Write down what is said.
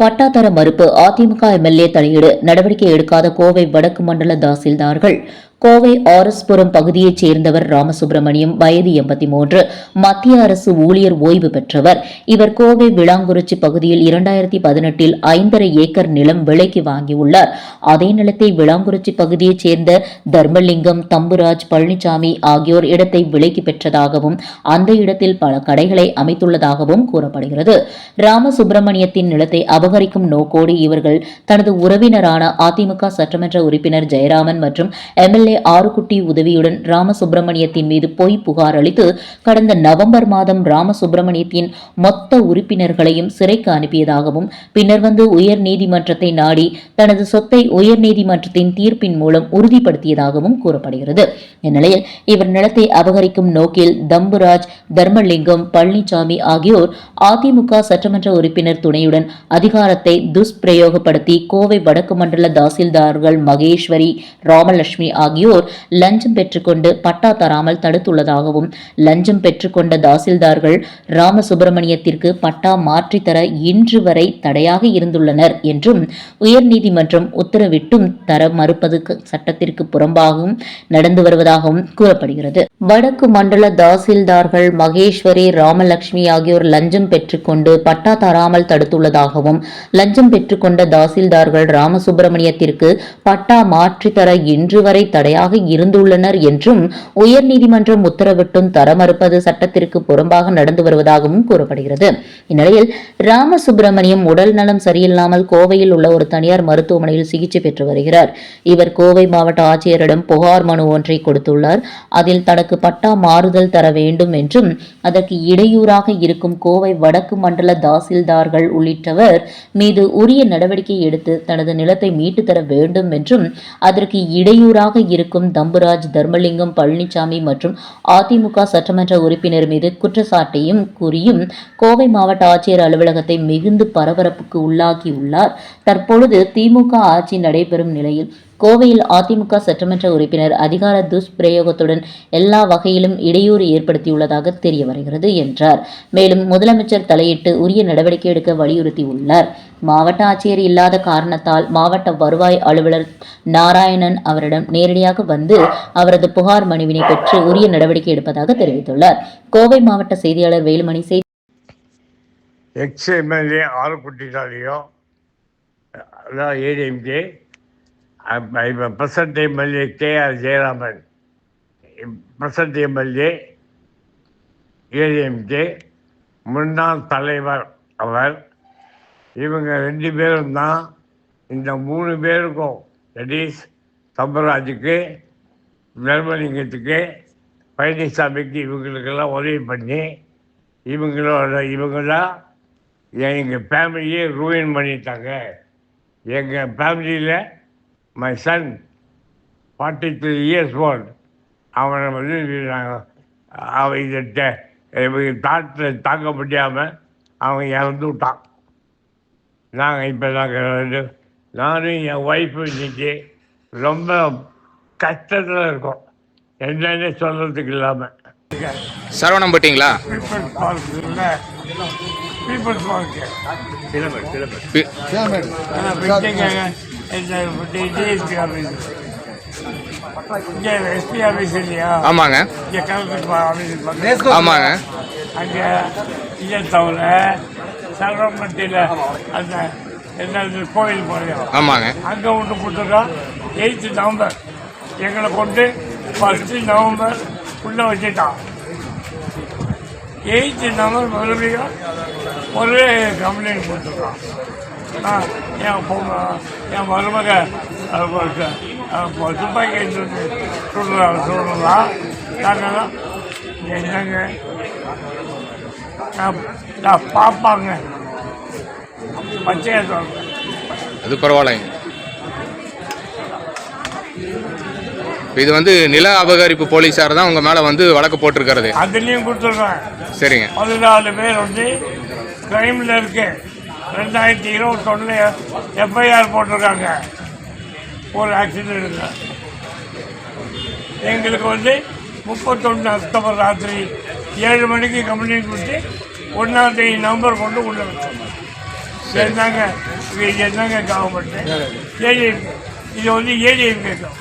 பட்டாத்தர மறுப்பு அதிமுக எம்எல்ஏ தலையீடு நடவடிக்கை எடுக்காத கோவை வடக்கு மண்டல தாசில்தார்கள். கோவை ஆர்எஸ்புரம் பகுதியைச் சேர்ந்தவர் ராமசுப்பிரமணியம் வயது எண்பத்தி மூன்று மத்திய அரசு ஊழியர் ஓய்வு பெற்றவர். இவர் கோவை விளாங்குறிச்சி பகுதியில் இரண்டாயிரத்தி பதினெட்டில் ஐந்தரை ஏக்கர் நிலம் விலைக்கு வாங்கியுள்ளார். அதே நிலத்தை விளாங்குறிச்சி பகுதியைச் சேர்ந்த தர்மலிங்கம் தம்புராஜ் பழனிசாமி ஆகியோர் இடத்தை விலைக்கு பெற்றதாகவும் அந்த இடத்தில் பல கடைகளை அமைத்துள்ளதாகவும் கூறப்படுகிறது. ராமசுப்பிரமணியத்தின் நிலத்தை அபகரிக்கும் நோக்கோடு இவர்கள் தனது உறவினரான அதிமுக சட்டமன்ற உறுப்பினர் ஜெயராமன் மற்றும் எம்எல்ஏ ஆறுகுட்டி உதவியுடன் ராமசுப்பிரமணியத்தின் மீது பொய் புகார் அளித்து கடந்த நவம்பர் மாதம் ராமசுப்பிரமணியத்தின் மொத்த உறுப்பினர்களையும் சிறைக்கு அனுப்பியதாகவும் பின்னர் வந்து உயர் நீதிமன்றத்தை நாடி தனது சொத்தை உயர் நீதிமன்றத்தின் தீர்ப்பின் மூலம் உறுதிப்படுத்தியதாகவும் கூறப்படுகிறது. இந்நிலையில் இவர் நிலத்தை அபகரிக்கும் நோக்கில் தம்புராஜ் தர்மலிங்கம் பழனிசாமி ஆகியோர் அதிமுக சட்டமன்ற உறுப்பினர் துணையுடன் அதிகாரத்தை துஷ்பிரயோகப்படுத்தி கோவை வடக்கு மண்டல தாசில்தார்கள் மகேஸ்வரி ராமலட்சுமி ஆகியோர் ஆகியோர் லஞ்சம் பெற்றுக்கொண்டு பட்டா தராமல் தடுத்துள்ளதாகவும் லஞ்சம் பெற்றுக்கொண்ட தாசில்தார்கள் ராமசுப்பிரமணியத்திற்கு பட்டா மாற்றித்தர இன்று வரை தடையாக இருந்துள்ளனர் என்றும் உயர்நீதிமன்றம் உத்தரவிட்டும் தர மறுப்பது சட்டத்திற்கு புறம்பாகவும் நடந்து வருவதாகவும் கூறப்படுகிறது. வடக்கு மண்டல தாசில்தார்கள் மகேஸ்வரி ராமலட்சுமி ஆகியோர் லஞ்சம் பெற்றுக்கொண்டு பட்டா தராமல் தடுத்துள்ளதாகவும் லஞ்சம் பெற்றுக்கொண்ட தாசில்தார்கள் ராமசுப்பிரமணியத்திற்கு பட்டா மாற்றித்தர இன்று வரை தடை தடையாக இருந்துள்ளனர் என்றும் உயர்நீதிமன்றம் உத்தரவிட்டும் தர மறுப்பது சட்டத்திற்கு புறம்பாக நடந்து வருவதாகவும் கூறப்படுகிறது. இந்நிலையில் ராமசுப்பிரமணியம் உடல் நலம் சரியில்லாமல் கோவையில் உள்ள ஒரு தனியார் மருத்துவமனையில் சிகிச்சை பெற்று வருகிறார். இவர் கோவை மாவட்ட ஆட்சியரிடம் புகார் மனு ஒன்றை கொடுத்துள்ளார். அதில் தனக்கு பட்டா மாறுதல் தர வேண்டும் என்றும் அதற்கு இடையூறாக இருக்கும் கோவை வடக்கு மண்டல தாசில்தார்கள் உள்ளிட்டவர் மீது உரிய நடவடிக்கை எடுத்து தனது நிலத்தை மீட்டு தர வேண்டும் என்றும் அதற்கு இடையூறாக இருக்கும் தம்புராஜ் தர்மலிங்கம் பழனிசாமி மற்றும் அதிமுக சட்டமன்ற உறுப்பினர் மீது குற்றச்சாட்டையும் கூறியும் கோவை மாவட்ட ஆட்சியர் அலுவலகத்தை மிகுந்து பரபரப்புக்கு உள்ளாக்கியுள்ளார் தற்பொழுது திமுக ஆட்சி நடைபெறும் நிலையில் கோவையில் அதிமுக சட்டமன்ற உறுப்பினர் அதிகார துஷ்பிரயோகத்துடன் எல்லா வகையிலும் இடையூறு ஏற்படுத்தியுள்ளதாக தெரிய வருகிறது என்றார். மேலும் முதலமைச்சர் தலையிட்டு உரிய நடவடிக்கை எடுக்க வலியுறுத்தியுள்ளார். மாவட்ட ஆட்சியர் இல்லாத காரணத்தால் மாவட்ட வருவாய் அலுவலர் நாராயணன் அவரிடம் நேரடியாக வந்து அவரது புகார் மனுவினை பெற்று உரிய நடவடிக்கை எடுப்பதாக தெரிவித்துள்ளார். கோவை மாவட்ட செய்தியாளர் வேலுமணி செய்தி எக்ஸ் எம்எல்ஏ ஆறுக்குட்டினாலேயோ அதான் ஏடிஎம்கே இப்போ present MLA KR Jayaraman. Present MLA ADMK முன்னாள் தலைவர் அவர். இவங்க ரெண்டு பேரும் தான் இந்த மூணு பேருக்கும் தட் தம்பராஜுக்கு தர்மலிங்கத்துக்கு பழனிசாமிக்கு இவங்களுக்கெல்லாம் உதவி பண்ணி இவங்களோட இவங்க தான் எங்கள் ஃபேமிலியே ரூயின் பண்ணிட்டாங்க. எங்கள் ஃபேமிலியில் my son forty three years old அவனை வந்து நாங்கள் அவன் இதை தாட்டில் தாங்க முடியாமல் அவன் இறந்து விட்டான். நாங்கள் இப்போ நாங்கள் வந்து நானும் என் ஒய்ஃபு இன்னைக்கு ரொம்ப கஷ்டத்தில் இருக்கோம். என்னன்னு சொல்கிறதுக்கு இல்லாமல் சரவணம் போட்டிங்களா? பீப்புள்ஸ் பார்க்கு பி- ஆனால் பிடிங்க இந்த டிஎஸ்பி ஆஃபீஸ் இங்கே எஸ்பி ஆஃபீஸ் இல்லையா ஆமாங்க இங்கே கலெக்டர் ஆஃபீஸ் ஆமாங்க அங்கே இதை தவிர சரவணப்பட்டியில் அந்த என்னது கோயில் போகிறோம் ஆமாங்க அங்கே ஒன்று கொடுத்துருக்கோம் எயித்து நவம்பர் எங்களை கொண்டு ஃபஸ்ட்டு நவம்பர் உள்ளே வச்சுட்டான் எயித்து நவம்பர் மறுபடியும் ஒரு கம்ப்ளைண்ட் கொடுத்துருக்கோம் என் பொண்ணு என் மருமக துப்பாக்கி சொல்கிறாங்க சொல்லலாம். நாங்கள் தான் என்னங்க? நான் பார்ப்பாங்க பச்சையாக சொல்கிறேன் அது பரவாயில்லைங்க. இது வந்து நில அபகரிப்பு போலீஸார் தான் உங்க மேல வந்து வழக்கு போட்டிருக்கிறது. அதுலேயும் கொடுத்துருக்கேன் சரிங்க. பதினாலு பேர் வந்து கிரைமில் இருக்கு ரெண்டாயிரத்தி இருபத்தொன்னு எஃப்ஐஆர் போட்டிருக்காங்க. ஒரு ஆக்சிடென்ட் எங்களுக்கு வந்து முப்பத்தொன்று அக்டோபர் ராத்திரி ஏழு மணிக்கு கம்ப்ளைண்ட் கொடுத்து ஒன்றாம் தேதி நம்பர் கொண்டு உள்ள வச்சோம். என்னங்க? இது என்னங்க கவர்மெண்ட் ஏடி இது வந்து ஏடி கவர்மெண்ட்